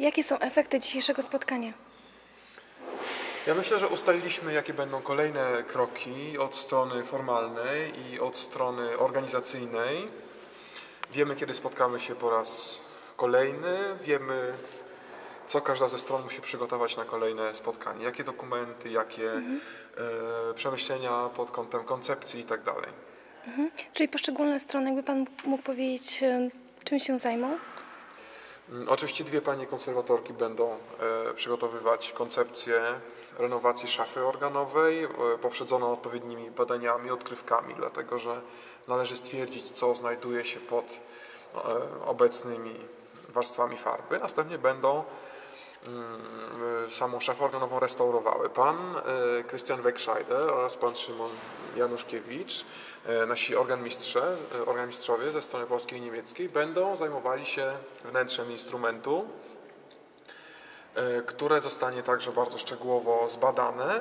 Jakie są efekty dzisiejszego spotkania? Ja myślę, że ustaliliśmy, jakie będą kolejne kroki od strony formalnej i od strony organizacyjnej. Wiemy, kiedy spotkamy się po raz kolejny, wiemy, co każda ze stron musi przygotować na kolejne spotkanie, jakie dokumenty, jakie e, przemyślenia pod kątem koncepcji i tak dalej. Czyli poszczególne strony, jakby Pan mógł powiedzieć, e, czym się zajmą? Mm, Oczywiście dwie panie konserwatorki będą e, przygotowywać koncepcję renowacji szafy organowej, e, poprzedzoną odpowiednimi badaniami, odkrywkami, dlatego że należy stwierdzić, co znajduje się pod e, obecnymi warstwami farby. Następnie będą mm, samą szafę organową restaurowały. Pan e, Christian Weckscheider oraz pan Szymon Januszkiewicz, e, nasi organmistrze, e, organmistrzowie ze strony polskiej i niemieckiej będą zajmowali się wnętrzem instrumentu, e, które zostanie także bardzo szczegółowo zbadane,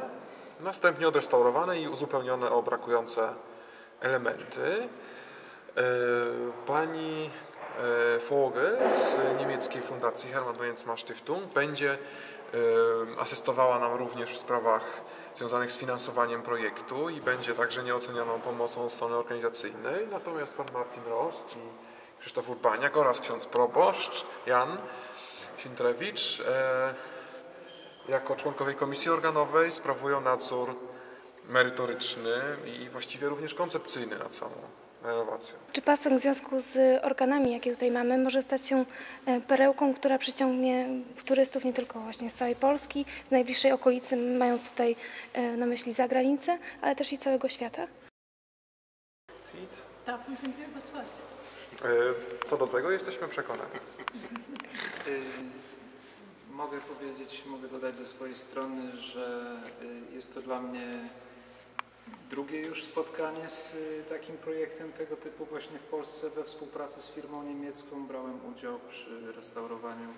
następnie odrestaurowane i uzupełnione o brakujące elementy. E, Pani e, Vogel z niemieckiej fundacji Hermann Renzmann Stiftung będzie e, asystowała nam również w sprawach związanych z finansowaniem projektu i będzie także nieocenioną pomocą strony organizacyjnej. Natomiast pan Martin Rost i Krzysztof Urbaniak oraz ksiądz proboszcz Jan Sintrewicz e, jako członkowie komisji organowej sprawują nadzór merytoryczny i właściwie również koncepcyjny nad samą renowacją. Czy pasek w związku z organami, jakie tutaj mamy, może stać się e, perełką, która przyciągnie turystów nie tylko właśnie z całej Polski, z najbliższej okolicy, mając tutaj e, na myśli zagranicę, ale też i całego świata? Davon sind wir überzeugt. E, Co do tego jesteśmy przekonani. Mogę powiedzieć, mogę dodać ze swojej strony, że y, jest to dla mnie drugie już spotkanie z y, takim projektem tego typu właśnie w Polsce we współpracy z firmą niemiecką. Brałem udział przy restaurowaniu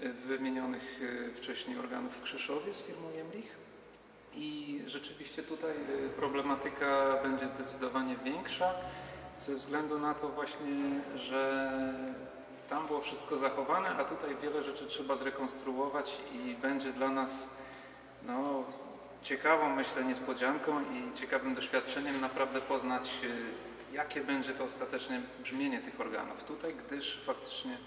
y, wymienionych y, wcześniej organów w Krzyszowie z firmą Jemlich. I rzeczywiście tutaj problematyka będzie zdecydowanie większa ze względu na to właśnie, że tam było wszystko zachowane, a tutaj wiele rzeczy trzeba zrekonstruować i będzie dla nas no, ciekawą, myślę, niespodzianką i ciekawym doświadczeniem naprawdę poznać, y, jakie będzie to ostateczne brzmienie tych organów tutaj, gdyż faktycznie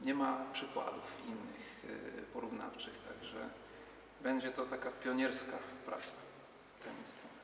nie ma przykładów innych y, porównawczych, także będzie to taka pionierska praca w tym instrumencie.